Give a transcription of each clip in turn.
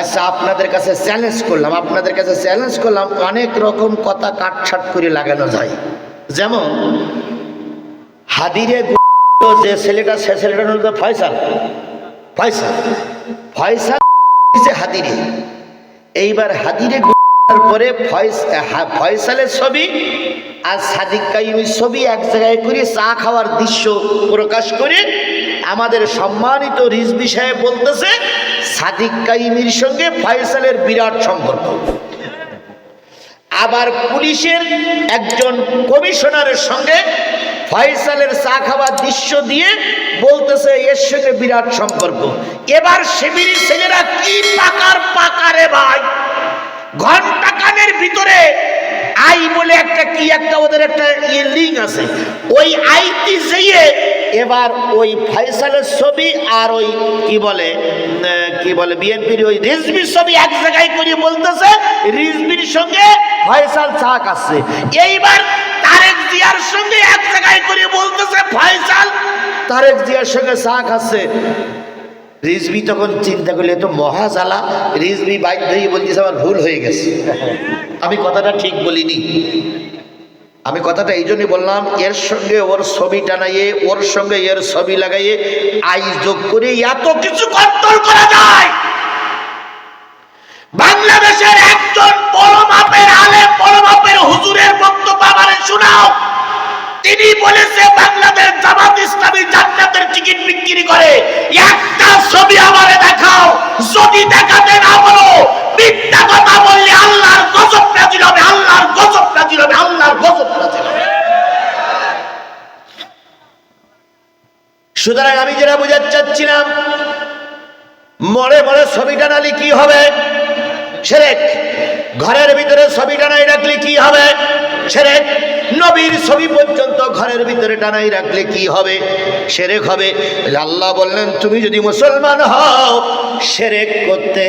আচ্ছা আপনাদের কাছে চ্যালেঞ্জ করলাম, আপনাদের কাছে চ্যালেঞ্জ করলাম, অনেক রকম কথা কাটছাট করে লাগানো যায়। যেমন, হাদিরে যে ছেলেটা, সে ছেলেটা নাম ফয়সাল। ফয়সাল। ফয়সাল হাদিরে। এইবার হাদিরে পরে ফয়সালের ছবি আর সাদিক কাইমের ছবি এক জায়গায় করে চা খাওয়ার দৃশ্য প্রকাশ করে আমাদের সম্মানিত রিজবি সাহেব বলতেছে, সাদিক কাইমির সঙ্গে ফয়সালের বিরাট সম্পর্ক। আবার পুলিশের একজন কমিশনারের সঙ্গে ফয়সালের চা খাওয়ার দৃশ্য দিয়ে বলতেছে, এর সঙ্গে বিরাট সম্পর্ক। এবার শিবিরের ছেলেরা কি পাকার পাকারে ভাই? ঘণ্টা কানের ভিতরে আই বলে একটা কি, একটা ওদের একটা ইয়ে লিঙ্ক আছে। ওই আইটি যেয়ে এবার ওই ফয়সালের ছবি আর ওই কি বলে কি বলে বিএনপির ওই রিজবির ছবি এক জায়গায় করে বলতেছে রিজবির সঙ্গে ফয়সাল চা খাচ্ছে এইবার তারেক জিয়ার সঙ্গে এক জায়গায় করে বলতেছে, ফয়সাল তারেক জিয়ার সঙ্গে চা খাচ্ছে রিজবি তখন চিন্তা করলে তো মহাজালা রিজবি বাইক ধরিয়ে বলতেছে, আমার ভুল হয়ে গেছে। আমি কথাটা ঠিক বলিনি। আমি কথাটা এই জন্যই বললাম, এর সঙ্গে ওর ছবি টানাইয়ে, ওর সঙ্গে এর ছবি লাগাইয়ে আই যোগ করে এত কিছু কন্ট্রোল করা যায়। বাংলাদেশের একজন বড় মাপের আলে বড় মাপের হুজুরের বক্তব্য আমার শোনাও। তিনি বলেছে, বাংলাদেশ জামাত ইসলামী জান্নাতের টিকিট বিক্রি করে, একটা ছবি আমারে দেখাও, যদি দেখাতে না বলো সুতরাং আমি যেটা বোঝাতে চাচ্ছিলাম মরে মরে ছবি টানালি কি হবে। সেরেক ঘরের ভিতরে ছবি টানাই রাখলে কি হবে? সেরেক নবীর ছবি পর্যন্ত ঘরের ভিতরে টানাই রাখলে কি হবে? সেরেক হবে। আল্লাহ বললেন তুমি যদি মুসলমান হও সেরেক করতে।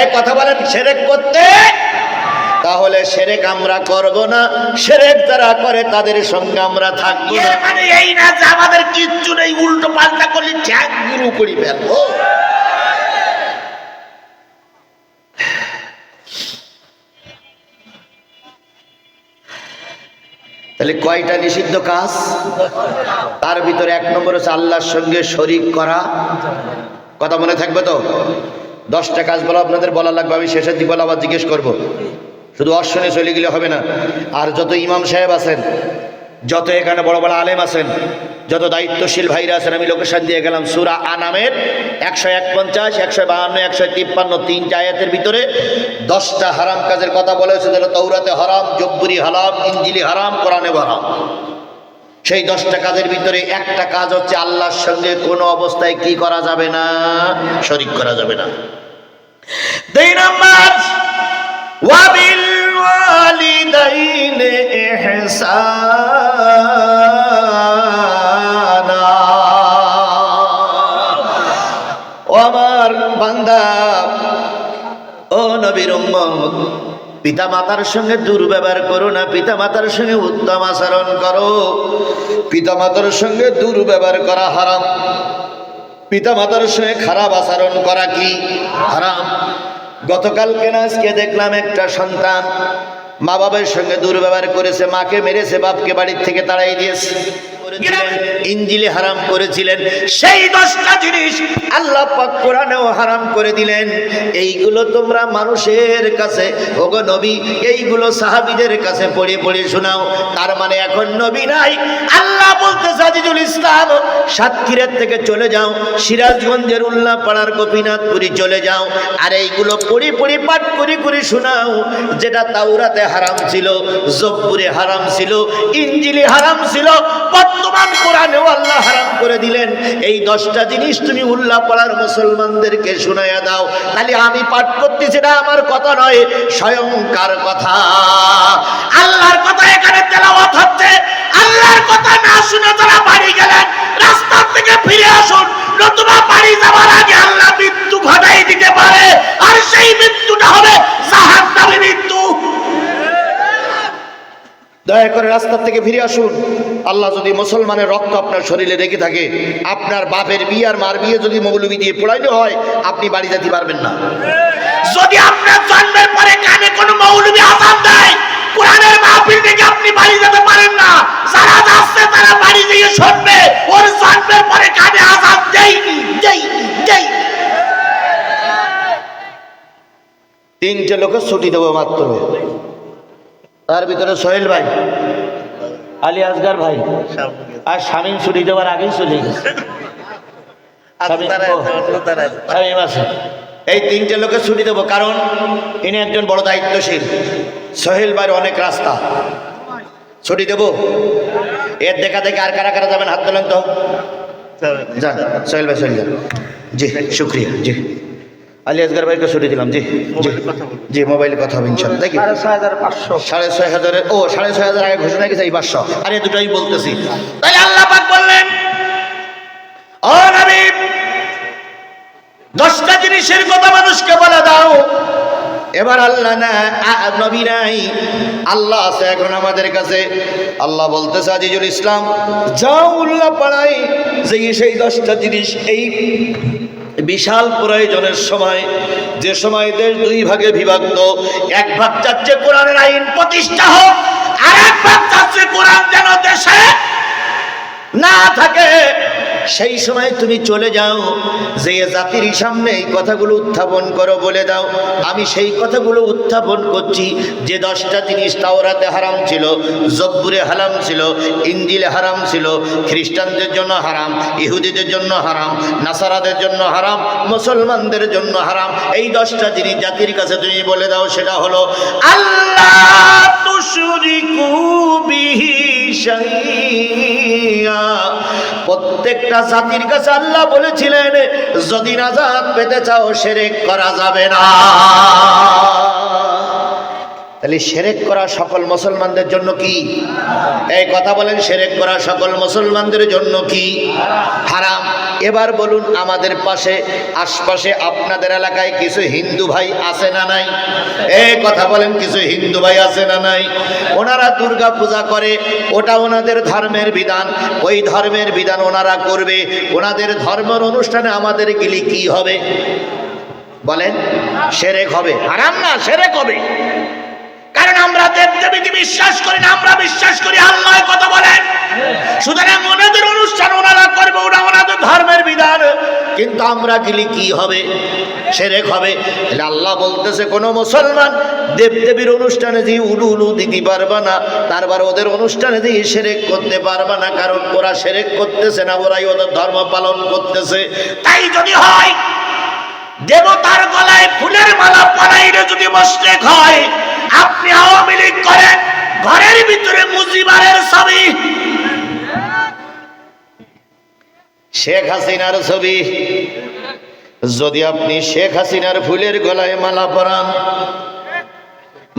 এক কথা বলেন সেরেক করতে। তাহলে সেরেক আমরা করব না সেরেক যারা করে তাদের সঙ্গে আমরা থাকব মানে এই না যে আমাদের কিচ্ছু নেই উল্টো পাল্টা করলে ঠ্যাক গুরু করি ফেলব। তাহলে কয়টা নিষিদ্ধ কাজ? তার ভিতরে এক নম্বর হচ্ছে আল্লাহর সঙ্গে শরিক করা। কথা মনে থাকবে তো? দশটা কাজ বলা আপনাদের বলা লাগবে আমি শেষের দিক বলা আবার জিজ্ঞেস করব। শুধু অশ্বনে চলে গেলে হবে না। আর যত ইমাম সাহেব আছেন, যত এখানে বড় বড় আলেম আছেন, যত দায়িত্বশীল ভাইরা আছেন, আমি লোকেশন দিয়ে গেলাম সুরা আনামের একশো এক পঞ্চাশ একশো বাহান্ন, একশো তিপ্পান্ন, তিনটা আয়াতের ভিতরে দশটা হারাম কাজের কথা বলেছে যেন তৌরাতে হারাম, জব্বুরি হারাম ইঞ্জিলি হারাম, কোরআনে হারাম। সেই দশটা কাজের ভিতরে একটা কাজ হচ্ছে আল্লাহর সঙ্গে কোনো অবস্থায় কি করা যাবে না, শরিক করা যাবে না। দুই নম্বর, ওয়াবিল ইহসানা ও আমার বান্দা, ও নবীর উম্মত পিতা মাতার সঙ্গে দুর্ব্যবহার করো না পিতা মাতার সঙ্গে উত্তম আচরণ করো। পিতা মাতার সঙ্গে দুর্ব্যবহার করা হারাম। পিতা মাতার সঙ্গে খারাপ আচরণ করা কি? হারাম। গতকালকে না আজকে দেখলাম একটা সন্তান মা বাবার সঙ্গে দুর্ব্যবহার করেছে মাকে মেরেছে বাপকে বাড়ির থেকে তাড়াই দিয়েছে। করেছিলেন, ইঞ্জিলে হারাম করেছিলেন। সেই দশটা জিনিস আল্লাহ পাক কোরআনেও হারাম করে দিলেন। এইগুলো তোমরা মানুষের কাছে ওগো নবী এইগুলো সাহাবীদের কাছে পড়ে পড়ে শোনাও। তার মানে এখন নবী নাই। আল্লাহ বলতে সাজিদুল ইসলাম সাতক্ষীরার থেকে চলে যাও। সিরাজগঞ্জের উল্লাহ পাড়ার গোপীনাথপুরি চলে যাও। আর এইগুলো পড়ি পড়ি পাঠ করি করে শোনাও যেটা তাওরাতে হারাম ছিল জব্বুরে হারাম ছিল ইঞ্জিলি হারাম ছিল বর্তমান কোরআনেও আল্লাহ হারাম করে দিলেন। এই দশটা জিনিস তুমি উল্লাহ পাড়ার মুসলমানদেরকে শোনাইয়া দাও। তাহলে আমি পাঠ করতেছি না, আমার কথা নয়, স্বয়ংকার কথা। আল্লাহর কথা এখানে তেলাওয়াত হচ্ছে। আল্লাহর কথা না শুনে তারা বাড়ি গেলেন রাস্তা থেকে ফিরে আসুন। নতুবা বাড়ি যাওয়ার আগে আল্লাহ মৃত্যু ঘটাই দিতে পারে। আর সেই মৃত্যুটা হবে জাহান্নামী মৃত্যু। দয়া করে রাস্তা থেকে ফিরে আসুন। আল্লাহ যদি মুসলমানের রক্ত আপনার শরীরে রেখে থাকে আপনার বাপের বিয়ে আর মার বিয়ে যদি মৌলবি দিয়ে পোড়াইলে হয় আপনি বাড়ি যেতে পারবেন না। যদি আপনার জন্মের পরে কানে কোনো মৌলবী আজান দেয় কোরআনের মাহফিল থেকে আপনি বাড়ি যেতে পারেন না। যারা যাচ্ছে তারা বাড়ি গিয়ে শুনবে ওর জন্মের পরে কানে আজান দেয়নি দেয়নি দেয়নি। তিনটে লোকের ছুটি দেবো মাত্র। তার ভিতরে সোহেল ভাই আলী আসগার ভাই আর স্বামী ছুটি দেওয়ার আগেই চলে গেছে। শামীম আছে। এই তিনটে লোকের ছুটি দেবো কারণ ইনি একজন বড় দায়িত্বশীল। সোহেল ভাইয়ের অনেক রাস্তা। ছুটি দেবো? এর দেখা দেখে আর কারা কারা যাবেন হাত তোলেন তো। যান সোহেল ভাই সোহেল যান। জি শুক্রিয়া জি। আলী আসগার ভাইকে ছুটি দিলাম জি জি। মোবাইলে কথা হবে ইনশাল্লাহ দেখি। সাড়ে ছয় হাজারের ও সাড়ে ছয় হাজার আগে ঘোষণা গেছে এই পাঁচশো। আরে দুটোই বলতেছি। তাই আল্লাহ পাক বললেন ও নবী দশটা জিনিসের কথা মানুষকে বলে দাও। এবার আল্লাহ না নবী নাই। আল্লাহ আছে এখন আমাদের কাছে। আল্লাহ বলতেছে আজিজুল ইসলাম যাও উল্লাহ পাড়াই যে সেই দশটা জিনিস এই বিশাল প্রয়োজনের সময়, যে সময় দেশ দুই ভাগে বিভক্ত, এক ভাগ চাচ্ছে কোরআনের আইন প্রতিষ্ঠা হোক, আর এক ভাগ চাচ্ছে কোরআন যেন দেশে না থাকে। সেই সময় তুমি চলে যাও, যে জাতির সামনে এই কথাগুলো উত্থাপন করো বলে দাও। আমি সেই কথাগুলো উত্থাপন করছি, যে দশটা জিনিস তাওরাতে হারাম ছিল, জব্বুরে হারাম ছিল ইঞ্জিলে হারাম ছিল, খ্রিস্টানদের জন্য হারাম, ইহুদিদের জন্য হারাম, নাসারাদের জন্য হারাম, মুসলমানদের জন্য হারাম। এই দশটা জিনিস জাতির কাছে তুমি বলে দাও, সেটা হলো, আল্লাহ প্রত্যেকটা জাতির কাছে আল্লাহ বলেছিলেন যদি নাজাত পেতে চাও সেরেক করা যাবে না। তাহলে সেরেক করা সকল মুসলমানদের জন্য কি? এই কথা বলেন, সেরেক করা সকল মুসলমানদের জন্য কি? হারাম। এবার বলুন, আমাদের পাশে, আশপাশে আপনাদের এলাকায় কিছু হিন্দু ভাই আছে না নাই? এই কথা বলেন, কিছু হিন্দু ভাই আছে না নাই? ওনারা দুর্গা পূজা করে, ওটা ওনাদের ধর্মের বিধান। ওই ধর্মের বিধান ওনারা করবে। ওনাদের ধর্মের অনুষ্ঠানে আমাদের গেলে কি হবে? বলেন, সেরেক হবে। হারাম না, সেরেক হবে। আমরা দেব দেবীকে বিশ্বাস করি না, আমরা বিশ্বাস করি আল্লাহ কথা বলেন। সুতরাং ওনাদের অনুষ্ঠান, ওনারা করবে, ওরা ওনাদের ধর্মের বিধান। কিন্তু আমরা গেলে কি হবে? সেরেক হবে। আল্লাহ বলতেছে, কোন মুসলমান দেবদেবীর অনুষ্ঠানে যে উলু উলু দিতে পারবে না, তারপর ওদের অনুষ্ঠানে যে সেরেক করতে পারবে না, কারণ ওরা সেরেক করতেছে না, ওরাই ওদের ধর্ম পালন করতেছে। তাই যদি হয়, দেবতার গলায় ফুলের মালা পরাইলে যদি মস্তেক হয় আপনি আওয়ামী লীগ করেন, ঘরের ভিতরে মুজিবারের ছবি। শেখ হাসিনার ছবি। যদি আপনি শেখ হাসিনার ফুলের গলায় মালা পরান,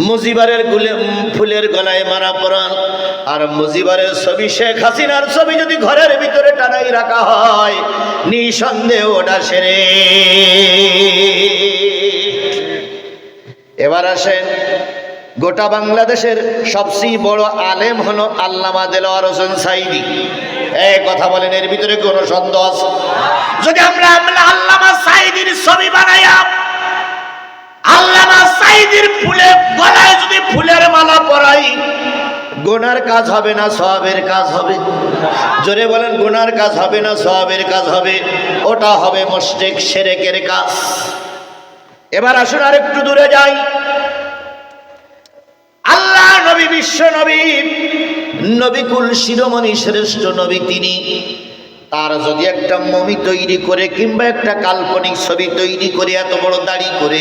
মুজিবারের গুলে ফুলের গলায় মারা পরান, আর মুজিবারের ছবি, শেখ হাসিনার ছবি যদি ঘরের ভিতরে টানাই রাখা হয়, নিঃসন্দেহ ওটা সেরে। এবার আসেন। গোটা বাংলাদেশের সবচেয়ে বড় আলেম হলো আল্লামা দেলোয়ার হোসেন সাইদি এই কথা বলেন, এর ভিতরে কোনো সন্দেহ আছে? যদি আমরা আল্লামা সাইদির ছবি বানাইয়া, আল্লামা সাইদির ফুলে, গলায় যদি ফুলের মালা পরাই, গোনার কাজ হবে না সবের কাজ হবে? জোরে বলেন, গোনার কাজ হবে না সবের কাজ হবে? ওটা হবে মোস্টেক সেরেকের কাজ। এবার আসুন আর একটু দূরে যাই। নবী বিশ্ব নবী। নবীকুল শিরোমণি শ্রেষ্ঠ নবী তিনি। তার যদি একটা মমি তৈরি করে কিংবা একটা কাল্পনিক ছবি তৈরি করে, এত বড় দাড়ি করে,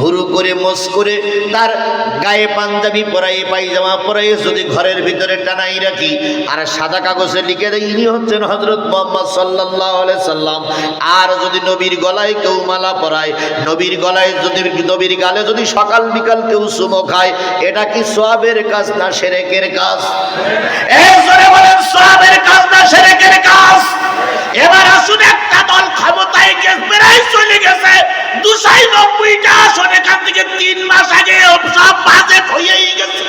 ভুরু করে মোস করে, তার গায়ে পাঞ্জাবি পরাই পায়জামা পরাই যদি ঘরের ভিতরে টানাই রাখি, আর সাদা কাগজে লিখে দেয়, ইনি হচ্ছেন হজরত মোহাম্মদ সাল্লাহ সাল্লাম। আর যদি নবীর গলায় কেউ মালা পরায়, নবীর গলায় যদি, নবীর গালে যদি সকাল বিকাল কেউ সুমো খায়, এটা কি সোয়াবের কাজ না সেরেকের কাজ? বলেন কাজ না সেরেকের কাজ? এবার আসুন একটা দল ক্ষমতায় গিয়ে প্রায় চলে গেছে। দুশাই নব্বইটা আসন এখান থেকে তিন মাস আগে সব বাজেট হয়েই গেছে।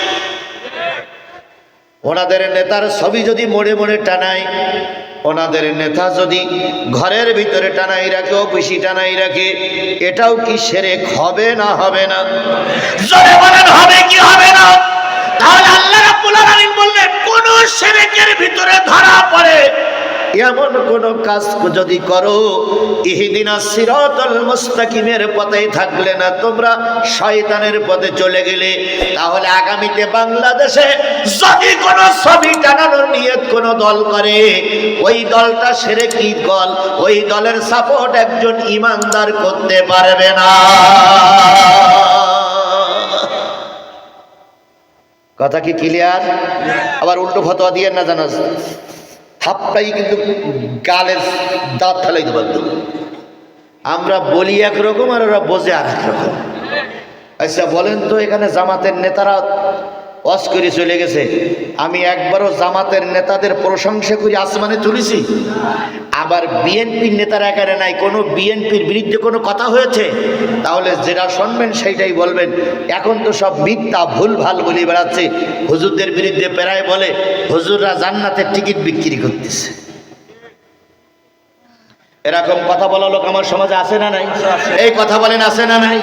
ওনাদের নেতার ছবি যদি মোড়ে মোড়ে টানায় ওনাদের নেতা যদি ঘরের ভিতরে টানাই রাখে অফিসি টানাই রাখে এটাও কি সেরে হবে না হবে না? জোরে বলেন হবে কি হবে না? তাহলে আল্লাহ রাব্বুল আলামিন বললেন কোন সেরেকের ভিতরে ধরা পড়ে। এমন কোন কাজ যদি করো, ইহিদিনা সিরাতাল মুস্তাকিমের পথে থাকলে না, তোমরা শয়তানের পথে চলে গেলে। তাহলে আগামীতে বাংলাদেশে যদি কোন ছবি টানানোর নিয়ত কোন দল করে, ওই দলটা সেরে কি দল? ওই দলের সাপোর্ট একজন ইমানদার করতে পারবে না। কথা কি ক্লিয়ার আবার উল্টো ফতোয়া দিয়ে না জানা থাপটাই কিন্তু গালের দাঁত ফেলাই পারত। আমরা বলি একরকম আর ওরা বোঝে আর একরকম আচ্ছা বলেন তো এখানে জামাতের নেতারা অস করে চলে গেছে। আমি একবারও জামাতের নেতাদের প্রশংসা করে আসমানে তুলেছি। আবার বিএনপির নেতারা একারে নাই কোনো বিএনপির বিরুদ্ধে কোনো কথা হয়েছে? তাহলে যেটা শুনবেন সেইটাই বলবেন। এখন তো সব মিথ্যা ভুল ভালো বলে বেড়াচ্ছে। হুজুরদের বিরুদ্ধে প্রায় বলে হুজুররা জান্নাতের টিকিট বিক্রি করতেছে। এরকম কথা বলা লোক আমার সমাজে আছে না নাই? এই কথা বলেন আছে না নাই?